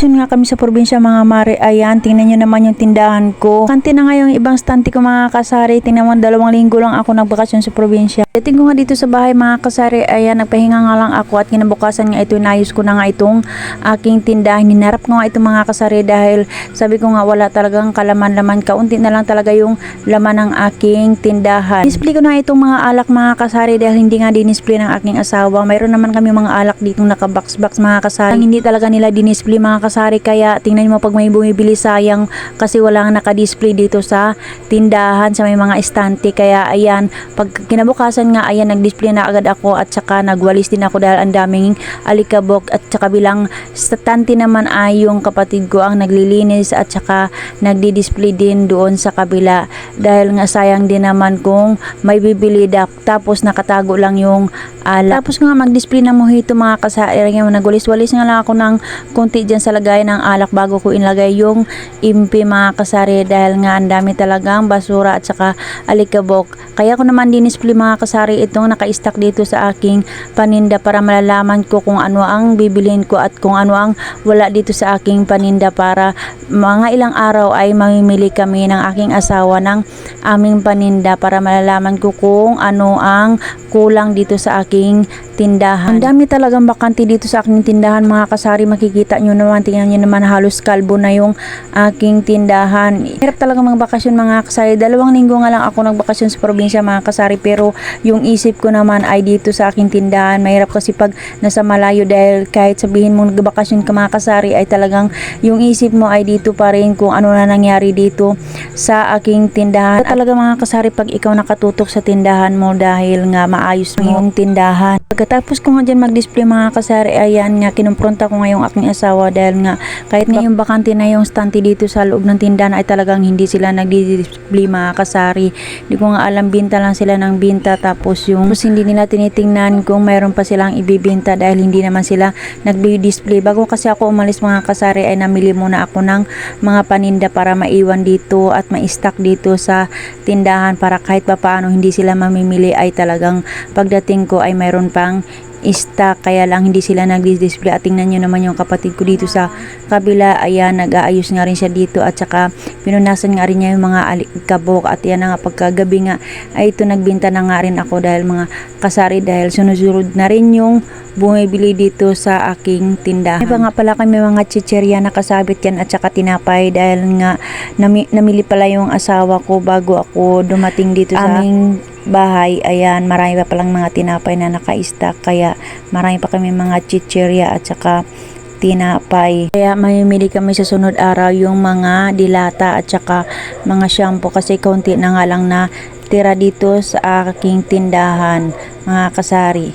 Yun nga kami sa probinsya mga mare, ayan, tingnan nyo naman yung tindahan ko. Kanti na nga yung ibang stante ko mga kasari, tingnan mo, dalawang linggo lang ako nagbakasyon sa probinsya. Dating ko nga dito sa bahay mga kasari, ayan, nagpahinga nga lang ako at kinabukasan nga ito, inayos ko na nga itong aking tindahan. Hinarap ko nga itong mga kasari dahil sabi ko nga wala talagang kalaman-laman, kaunti na lang talaga yung laman ng aking tindahan. Display ko na itong mga alak mga kasari dahil hindi nga dinisplay ng aking asawa. Mayroon naman kami mga alak dito nakabox-box mga kasari. Hindi talaga nila dinisplay mga kasari kaya tingnan mo pag may bumibili sayang kasi wala nga nakadisplay dito sa tindahan sa may mga estante. Kaya ayan pag kinabukasan nga ayan nagdisplay na agad ako at saka nagwalis din ako dahil ang daming alikabok at saka bilang estante naman ay yung kapatid ko ang naglilinis at saka nagdi-display din doon sa kabila. Dahil nga sayang din naman kung may bibili da, tapos nakatago lang yung alak. Tapos nga mag-display ng mojito mga kasari, nagwalis-walis nga lang ako ng konti dyan sa lagay ng alak bago ko inlagay yung impi mga kasari dahil nga ang dami talagang basura at saka alikabok. Kaya ko naman dinisplay mga kasari itong naka-stack dito sa aking paninda para malalaman ko kung ano ang bibilhin ko at kung ano ang wala dito sa aking paninda para mga ilang araw ay mamimili kami ng aking asawa ng aming paninda para malalaman ko kung ano ang kulang dito sa aking tindahan. Ang dami talagang bakante dito sa aking tindahan mga kasari makikita nyo naman tingnan nyo naman halos kalbo na yung aking tindahan. Hirap talaga magbakasyon mga kasari. Dalawang linggo nga lang ako nagbakasyon sa probinsya mga kasari pero yung isip ko naman ay dito sa aking tindahan. Mahirap kasi pag nasa malayo dahil kahit sabihin mo nagbakasyon ka mga kasari ay talagang yung isip mo ay dito pa rin kung ano na nangyari dito sa aking tindahan. Talaga mga kasari pag ikaw nakatutok sa tindahan mo dahil nga maayos mo yung tindahan. Pagkatapos ko nga dyan mag-display mga kasari, ayan nga, kinumpronta ko nga yung aking asawa dahil nga kahit nga yung bakante na yung stante dito sa loob ng tindahan ay talagang hindi sila nagdi-display mga kasari. Hindi ko nga alam, binta lang sila ng binta tapos yung tapos hindi nila tinitingnan kung mayroon pa silang ibibinta dahil hindi naman sila nagdi-display. Bago kasi ako umalis mga kasari ay namili muna ako ng mga paninda para maiwan dito at ma-stock dito sa tindahan para kahit pa paano hindi sila mamimili ay talagang pagdating ko ay mayroon pang stock kaya lang hindi sila nag-display at tingnan nyo naman yung kapatid ko dito sa kabila. Ayan nag-aayos nga rin siya dito. At saka pinunasan nga rin niya yung mga alikabok. At yan na nga pagkagabi nga ay ito nagbinta na nga rin ako dahil mga kasari. Dahil sunod na rin yung bumibili dito sa aking tindahan. Pa nga pala kami mga chicherya na kasabit yan at saka tinapay. Dahil nga nami, namili pala yung asawa ko bago ako dumating dito sa aming bahay. Ayan, marami pa palang mga tinapay na naka-stack kaya marami pa kami mga chicherya at saka tinapay. Kaya mamimili kami sa sunod araw yung mga dilata at saka mga shampoo kasi konti na nga lang na tira dito sa aking tindahan mga kasari.